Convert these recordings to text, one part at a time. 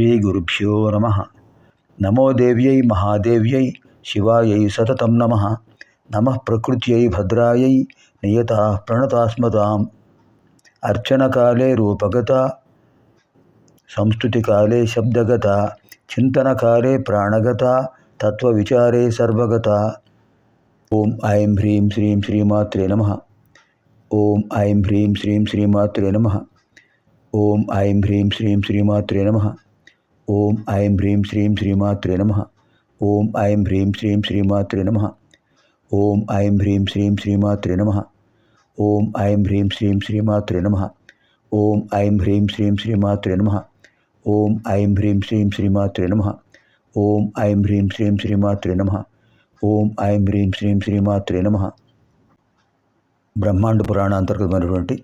శ్రీగురుభ్యో నమ నమో దేవ్యై మహాదేవ్యై శివాయై సతతం నమ నమ ప్రకృత్యై భద్రాయై నియత ప్రణతాస్మతాం అర్చనకాలే రూపగత సంస్కృతికాలే శబ్దగత చింతనకాలే ప్రాణగత తత్వవిచారే సర్వగత ఓం ఐం హ్రీం శ్రీం శ్రీమాత్రే నమ ఓం ఐం హ్రీం శ్రీం శ్రీమాత్రే నమ ఓం ఐం హ్రీం శ్రీం శ్రీమాత్రే నమ ఓం ఐం హ్రీం శ్రీం శ్రీమాతృ నమ. ఓం ఐం హ్రీం శ్రీం శ్రీమాతృ నమ. ఓం ఐం హ్రీం శ్రీం శ్రీమాతృ నమ. ఓం ఐం హ్రీం శ్రీం శ్రీమాతృ నమ. ఓం ఐం హ్రీం శ్రీం శ్రీమాతృ నమ. ఓం ఐం హ్రీం శ్రీం శ్రీమాతృ నమ. ఓం ఐం హ్రీం శ్రీం శ్రీమాతృ నమ. ఓం ఐం హ్రీం శ్రీం శ్రీమాతృ నమ. బ్రహ్మాండ పురాణ అంతర్గతమైనటువంటి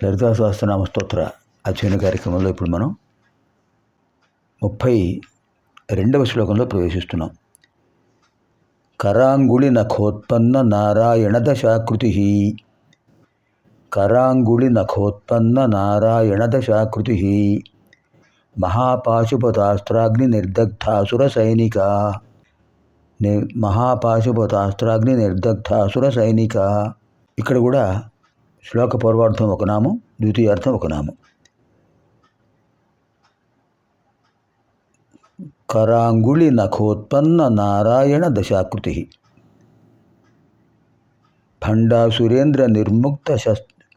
లలితా సహస్రనామ స్తోత్ర అధ్యయన కార్యక్రమంలో ఇప్పుడు మనం ముప్పై రెండవ శ్లోకంలో ప్రవేశిస్తున్నాం. కరాంగుళి నఖోత్పన్న నారాయణ దశాకృతి. కరాంగుళి నఖోత్పన్న నారాయణ దశాకృతి. మహాపాశుపతాస్త్రాగ్ని నిర్దగ్ధాసుర సైనిక. ని మహాపాశుపతాస్త్రాగ్ని నిర్దగ్ధాసుర సైనిక. ఇక్కడ కూడా శ్లోక పూర్వార్థం ఒక నామం ద్వితీయార్థం ఒక నామం. కరాంగుళి నఖోత్పన్న నారాయణ దశాకృతి. భండాసురేంద్ర నిర్ముక్త శస్త్ర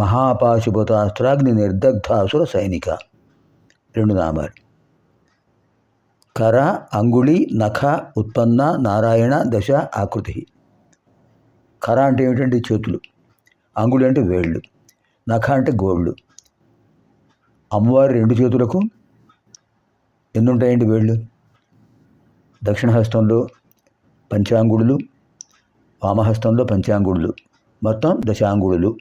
మహాపాశుపతాస్త్రాగ్ని నిర్దగ్ధాసుర సైనిక. రెండు నామాలు. కర అంగుళి నఖ ఉత్పన్న నారాయణ దశ ఆకృతి. కర అంటే ఏమిటంటే చేతులు? అంగుళి అంటే వేళ్ళు. నఖ అంటే గోళ్ళు. అమ్మవారి రెండు చేతులకు ఎన్నుంటాయండి వేళ్ళు? దక్షిణహస్తంలో పంచాంగుడులు వామహస్తంలో పంచాంగుడులు మొత్తం దశాంగుడులు.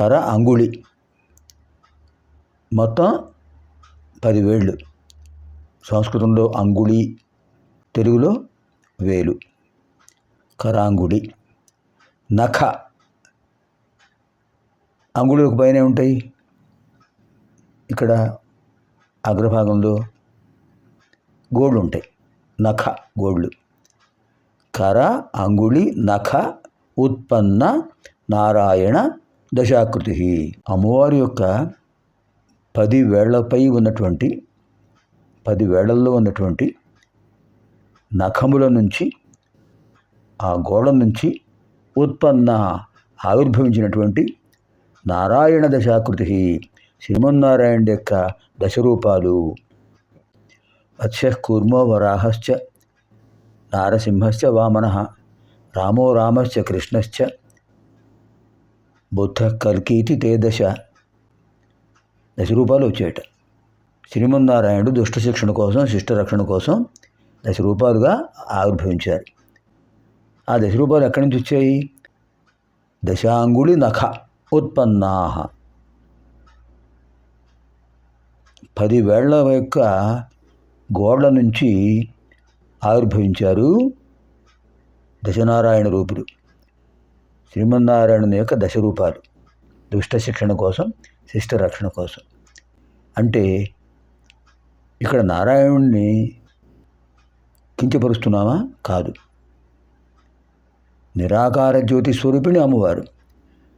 పర అంగుళి మొత్తం పది వేళ్ళు. సంస్కృతంలో అంగుళి తెలుగులో వేలు. కరాంగుడి నఖ. అంగుళులకు పైన ఉంటాయి ఇక్కడ అగ్రభాగంలో గోళ్ళు ఉంటాయి నఖ గోళ్ళు. కర అంగుళి నఖ ఉత్పన్న నారాయణ దశాకృతి. అమ్మవారి యొక్క పది వేళ్ళపై ఉన్నటువంటి పది వేళ్ళలో ఉన్నటువంటి నఖముల నుంచి ఆ గోడ నుంచి ఉత్పన్న ఆవిర్భవించినటువంటి నారాయణ దశాకృతి. శ్రీమన్నారాయణ యొక్క దశరూపాలు. వత్స కూర్మో వరాహశ్చ నారసింహశ్చ వామన రామో రామశ్చ కృష్ణశ్చ బుద్ధ కల్కీతి తే దశ దశరూపాలు వచ్చేట శ్రీమన్నారాయణుడు దుష్ట శిక్షణ కోసం శిష్ట రక్షణ కోసం దశ రూపాలుగా ఆవిర్భవించారు. ఆ దశరూపాలు ఎక్కడి నుంచి వచ్చాయి? దశాంగుళి నఖ ఉత్పన్నా పదివేళ్ళ యొక్క గోడల నుంచి ఆవిర్భవించారు దశనారాయణ రూపులు. శ్రీమన్నారాయణుని యొక్క దశ రూపాలు దుష్ట శిక్షణ కోసం శిష్ట రక్షణ కోసం. అంటే ఇక్కడ నారాయణుణ్ణి కించపరుస్తున్నామా? కాదు. నిరాకార జ్యోతి స్వరూపిణి అమ్మవారు.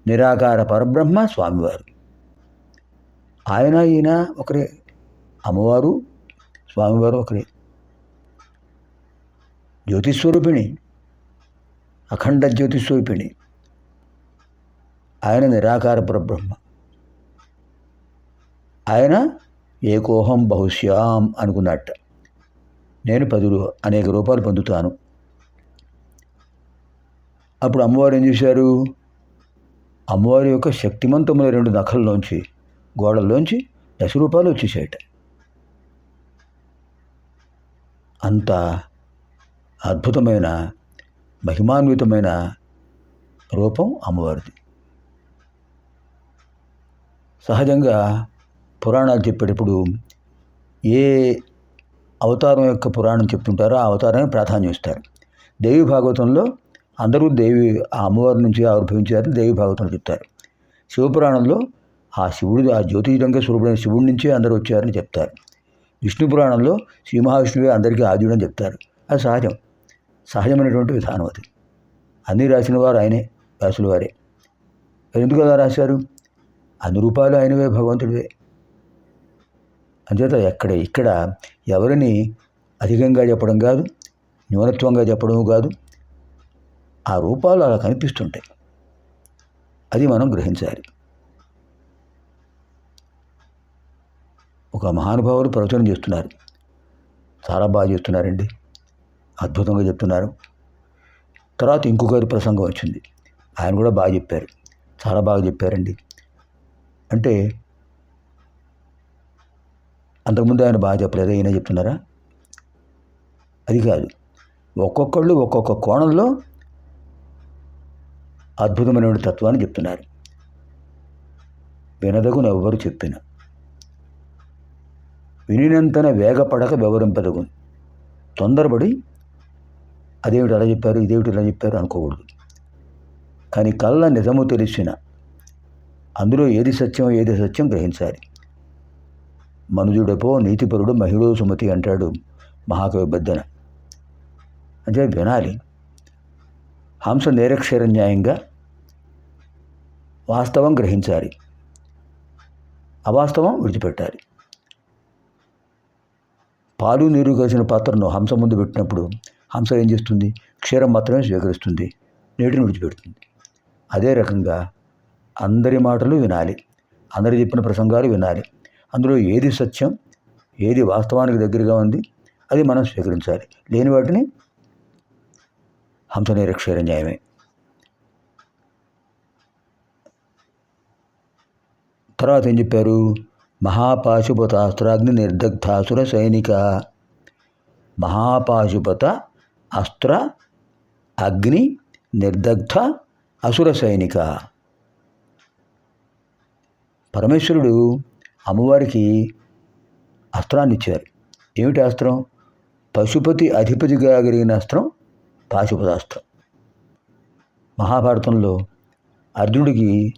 నిరాకార పరబ్రహ్మ స్వామివారు. ఆయన ఈయన ఒకరే. అమ్మవారు స్వామివారు ఒకరే జ్యోతిస్వరూపిణి అఖండ జ్యోతిస్వరూపిణి. ఆయన నిరాకార పరబ్రహ్మ. ఆయన ఏకోహం బహుశ్యాం అనుకున్నట్ట. నేను పది అనేక రూపాలు పొందుతాను. అప్పుడు అమ్మవారు ఏం చేశారు? అమ్మవారి యొక్క శక్తిమంతముల రెండు నఖల్లోంచి గోడల్లోంచి దశ రూపాయలు వచ్చేసాయట అంత అద్భుతమైన మహిమాన్వితమైన రూపం అమ్మవారిది. సహజంగా పురాణాలు చెప్పేటప్పుడు ఏ అవతారం యొక్క పురాణం చెప్తుంటారో ఆ అవతారాన్ని ప్రాధాన్యం ఇస్తారు. దేవి భాగవతంలో అందరూ దేవి ఆ అమ్మవారి నుంచి ఆవిర్భవించారని దేవి భాగవతంలో చెప్తారు. శివపురాణంలో ఆ శివుడు ఆ జ్యోతిరంగ స్వరూపుడైన శివుడి నుంచే అందరూ వచ్చారని చెప్తారు. విష్ణు పురాణంలో శ్రీ మహావిష్ణువే అందరికీ ఆద్యుడు అని చెప్తారు. అది సహజం. సహజమైనటువంటి విధానం అది. అన్నీ రాసిన వారు ఆయనే వ్యాసుల వారే. ఎందుకు అలా రాశారు? అన్ని రూపాయలు ఆయనవే భగవంతుడివే. అంచేత ఎక్కడ ఇక్కడ ఎవరిని అధికంగా చెప్పడం కాదు న్యూనత్వంగా చెప్పడం కాదు ఆ రూపాలు అలా కనిపిస్తుంటాయి. అది మనం గ్రహించాలి. ఒక మహానుభావులు ప్రవచనం చేస్తున్నారు. చాలా బాగా చేస్తున్నారండి. అద్భుతంగా చెప్తున్నారు. తర్వాత ఇంకొకరి ప్రసంగం వచ్చింది. ఆయన కూడా బాగా చెప్పారు. చాలా బాగా చెప్పారండి. అంటే అంతకుముందు ఆయన బాగా చెప్పలేదు. ఈయన చెప్తున్నారా? అది కాదు. ఒక్కొక్కళ్ళు ఒక్కొక్క కోణంలో అద్భుతమైన తత్వాన్ని చెప్తున్నారు. వినదగును ఎవ్వరు చెప్పిన. వినినంతన వేగపడక వివరింపదగు తొందరపడి అదేమిటి అలా చెప్పారు ఇదేమిటి ఇలా చెప్పారు అనుకోకూడదు. కానీ కళ్ళ నిజము తెలిసిన అందులో ఏది సత్యం ఏది సత్యం గ్రహించాలి. మనుజుడపో నీతిపరుడు మహిళో సుమతి అంటాడు మహాకవి బద్దన అంటే వినాలి. హంస నేరక్షర న్యాయంగా వాస్తవం గ్రహించాలి. అవాస్తవం విడిచిపెట్టాలి. పాలు నీరు కలిసిన పాత్రను హంస ముందు పెట్టినప్పుడు హంస ఏం చేస్తుంది? క్షీరం మాత్రమే స్వీకరిస్తుంది. నీటిని విడిచిపెడుతుంది. అదే రకంగా అందరి మాటలు వినాలి. అందరు చెప్పిన ప్రసంగాలు వినాలి. అందులో ఏది సత్యం? ఏది వాస్తవానికి దగ్గరగా ఉంది? అది మనం స్వీకరించాలి. లేని వాటిని హంస నిరక్షర న్యాయమే. తర్వాత ఏం చెప్పారు? మహాపాశుపత అస్త్రాగ్ని నిర్దగ్ధాసుర సైనిక మహాపాశుపత అస్త్ర అగ్ని నిర్దగ్ధ అసుర సైనిక పరమేశ్వరుడు అమ్మవారికి అస్త్రాన్ని ఇచ్చారు ఏమిటి అస్త్రం? పశుపతి అధిపతిగా కలిగిన అస్త్రం పాశుపతాస్త్రం. మహాభారతంలో అర్జునుడికి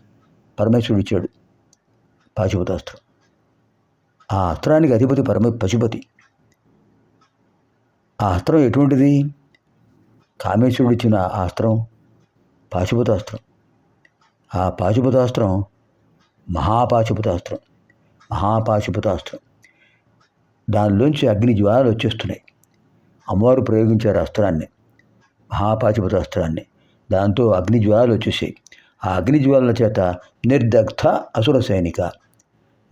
పరమేశ్వరుడు ఇచ్చాడు పాశుపతాస్త్రం. ఆ అస్త్రానికి అధిపతి పరమ పశుపతి. ఆ అస్త్రం ఎటువంటిది? కామేశ్వరుడు ఇచ్చిన ఆ అస్త్రం పాశుపతాస్త్రం. ఆ పాశుపతాస్త్రం మహాపాశుపతాస్త్రం మహాపాశుపతాస్త్రం. దానిలోంచి అగ్ని జ్వాలలు వచ్చేస్తున్నాయి. అమ్మవారు ప్రయోగించారు అస్త్రాన్ని మహాపాశుపతాస్త్రాన్ని. దాంతో అగ్ని జ్వాలలు వచ్చేసాయి. ఆ అగ్ని జ్వాలల చేత నిర్దగ్ధ అసుర సైనిక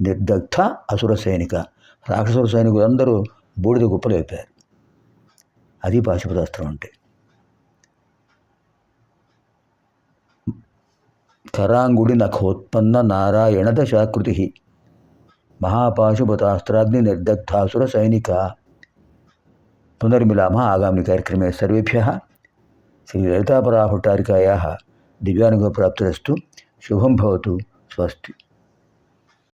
నిర్దగ్ధ అసుర సైనిక. రాక్షసుర సైనికులు అందరూ బూడిద గుప్పలేపారు అది పాశుపదాస్త్రం అంటే. కరాంగుడి నఖోత్పన్న నారాయణ దశాకృతి. మహాపాశుపతాస్త్రాగ్ని నిర్దగ్ధాసుర సైనిక. పునర్మిలామ ఆగామి కార్యక్రమే సర్వేభ్య. శ్రీ లలితాపరాహుటారికాయ. దివ్యానుభవ ప్రాప్తిరస్తు. శుభం భవతు. స్వస్తి.